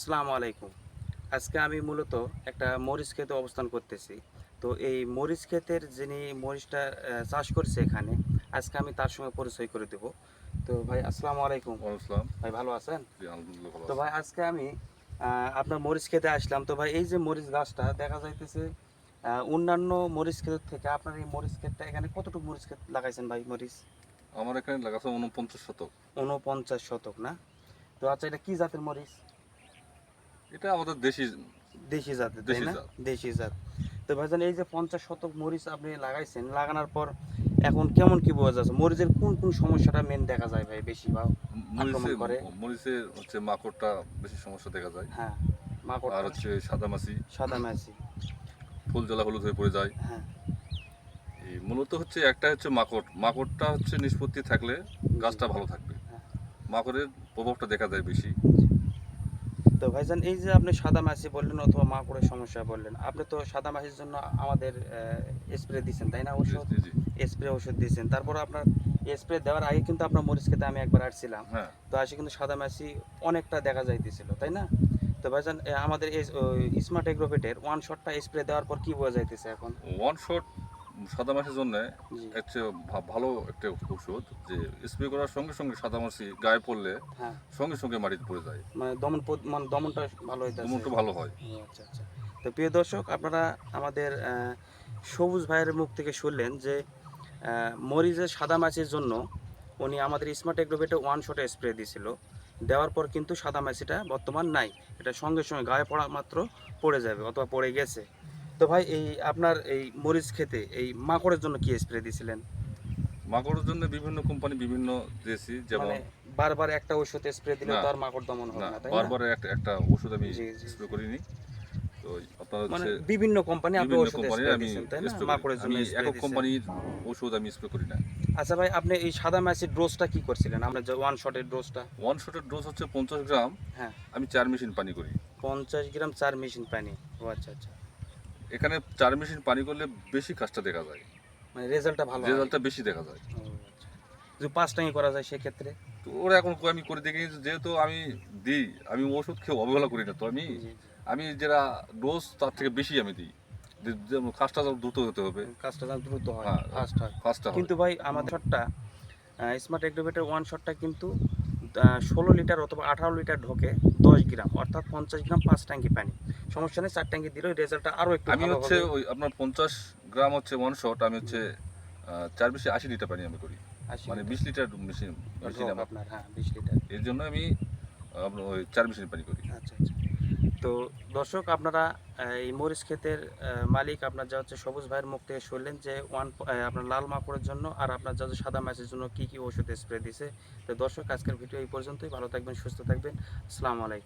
আসসালামু আলাইকুম। আজকে আমি মূলত একটা মরিচ ক্ষেতে অবস্থান করতেছি। তো এই মরিচ ক্ষেতের যিনি মরিচটা চাষ করছে এখানে আজকে আমি তার সঙ্গে পরিচয় করে দেব। তো ভাই আসসালামু আলাইকুম। আসসালাম। ভাই ভালো আছেন? তো ভাই আজকে আমি আপনার মরিচ খেতে আসলাম। তো ভাই এই যে মরিচ গাছটা দেখা যাইতেছে অন্যান্য মরিচ ক্ষেতের থেকে আপনার এই মরিচ ক্ষেতটা এখানে কতটুকু মরিচ ক্ষেত লাগাইছেন ভাই মরিচ? আমার এখানে লাগাছে উনপঞ্চাশ শতক। উনপঞ্চাশ শতক না? তো আচ্ছা এটা কি জাতের মরিচ? এটা আমাদের দেশি দেশি জাতের তাই না? জাত। দেশি জাত। তো ভাইজান এই যে পঞ্চাশ শতক মরিচ আপনি লাগাইছেন লাগানোর পর এখন কেমন কি বোঝা যাচ্ছে? মরিচের কোন কোন সমস্যাটা মেন দেখা যায় ভাই বেশি বা মরিচে করে? মরিচের হচ্ছে মাকড়টা বেশি সমস্যা দেখা যায়। হ্যাঁ মাকড় আর হচ্ছে সাদা মাছি। সাদা মাছি। ফুল জ্বালা হলুদ হয়ে পড়ে যায়। হ্যাঁ। এই মূলত হচ্ছে একটা হচ্ছে মাকড়। মাকড়টা হচ্ছে নিষ্পত্তি থাকলে গাছটা ভালো থাকবে। হ্যাঁ। মাকড়ের প্রভাবটা দেখা যায় বেশি। তো ভাইজান এই যে আপনি সাদা মাছি বললেন অথবা মাকড়ের সমস্যা বললেন আপনি তো সাদা মাছির জন্য আমাদের স্প্রে দিয়েছেন তাই না? ওষুধ স্প্রে ওষুধ দিয়েছেন তারপর আপনার স্প্রে দেওয়ার আগে কিন্তু আপনার মরিচ খেতে আমি একবার আসছিলাম। হ্যাঁ। তো আসে কিন্তু সাদা মাছি অনেকটা দেখা যাইতেছিল তাই না? তো ভাইজান আমাদের এই স্মার্ট এগ্রোভেটের ওয়ান শটটা স্প্রে দেওয়ার পর কি বোঝা যাইতেছে এখন? ওয়ান শট সাদা মাছির জন্য ভা- ভালো একটা ওষুধ যে স্প্রে করার সঙ্গে সঙ্গে সাদা মাছি গায়ে পড়লে হ্যাঁ। সঙ্গে সঙ্গে মাটিতে পড়ে যায়। মানে দমন মানে দমনটা ভালো হইতেছে। দমনটা ভালো হয়। আচ্ছা আচ্ছা। তো প্রিয় দর্শক আপনারা আমাদের সবুজ ভাইয়ের মুখ থেকে শুনলেন যে মরিচের সাদা মাছির জন্য উনি আমাদের স্মার্ট এগ্রোভেটে ওয়ান শটে স্প্রে দিয়েছিল দেওয়ার পর কিন্তু সাদা মাছিটা বর্তমান নাই। এটা সঙ্গে সঙ্গে গায়ে পড়া মাত্র পড়ে যাবে অথবা পড়ে গেছে। তো ভাই এই আপনার এই মরিচ খেতে এই মাকড়ের জন্য কি স্প্রে দিয়েছিলেন মাকড়ের জন্য বিভিন্ন কোম্পানি বিভিন্ন দিয়েছি যেমন মানে বারবার একটা ওষুধ স্প্রে দিলে। তো আর মাকড় দমন হবে না তাই না? বারবার একটা একটা ওষুধ আমি স্প্রে করিনি। তো আপনার মানে হচ্ছে বিভিন্ন কোম্পানি আপনি ওষুধ স্প্রে দিয়েছেন তাই না? মাকড়ের জন্য একক কোম্পানির ওষুধ আমি স্প্রে করি না। আচ্ছা ভাই আপনি এই সাদা মাছির ডোজটা কি করছিলেন? আমরা যে ওয়ান শটের ডোজটা ওয়ান শটের ডোজ হচ্ছে পঞ্চাশ গ্রাম। হ্যাঁ। আমি চার মেশিন পানি করি। পঞ্চাশ গ্রাম চার মেশিন পানি। ও আচ্ছা আচ্ছা। এখানে চার মেশিন পানি করলে বেশি কাজটা দেখা যায়। মানে রেজাল্টটা ভালো রেজাল্টটা বেশি দেখা যায়। আচ্ছা। যদি পাঁচ টাঙ্গি করা যায় সেক্ষেত্রে? তো ওরা এখন আমি করে দেখি যেহেতু আমি দিই আমি ওষুধ খেয়ে অবহেলা করি না তো আমি। আমি যেটা ডোজ তার থেকে বেশি আমি দিই। যে- যেমন কাজটা দ্রুত হতে হবে। কাজটা দ্রুত হয় হ্যাঁ। ফাস্ট হয়। কাজটা কিন্তু ভাই আমাদের শটটা স্মার্ট অ্যাক্টিভেটের ওয়ান শটটা কিন্তু ষোলো লিটার অথবা আঠারো লিটার ঢোকে দশ গ্রাম অর্থাৎ পঞ্চাশ গ্রাম পাঁচ ট্যাঙ্কি পানি। সমস্যা নেই চার ট্যাঙ্কি দিলে রেজাল্টটা আরও একটু আমি হচ্ছে। ওই আপনার পঞ্চাশ গ্রাম হচ্ছে ওয়ান শট আমি হচ্ছে চার বেশি আশি লিটার পানি আমি করি। মানে বিশ লিটার মেশিন মেশিন আমার। আপনার হ্যাঁ বিশ লিটার। এর জন্য আমি আপনার ওই চার মেশিন পানি করি। আচ্ছা আচ্ছা। তো দর্শক, আপনারা এই মরিচ ক্ষেতের মালিক আপনার যা হচ্ছে সবুজ ভাইয়ের মুখ থেকে শুনলেন যে ওয়ান আপনার লাল মাকড়ের জন্য আর আপনার যা সাদা মাছের জন্য কি কি ওষুধ স্প্রে দিছে। তো দর্শক, আজকের ভিডিও এই পর্যন্তই। ভালো থাকবেন, সুস্থ থাকবেন। আসসালামু আলাইকুম।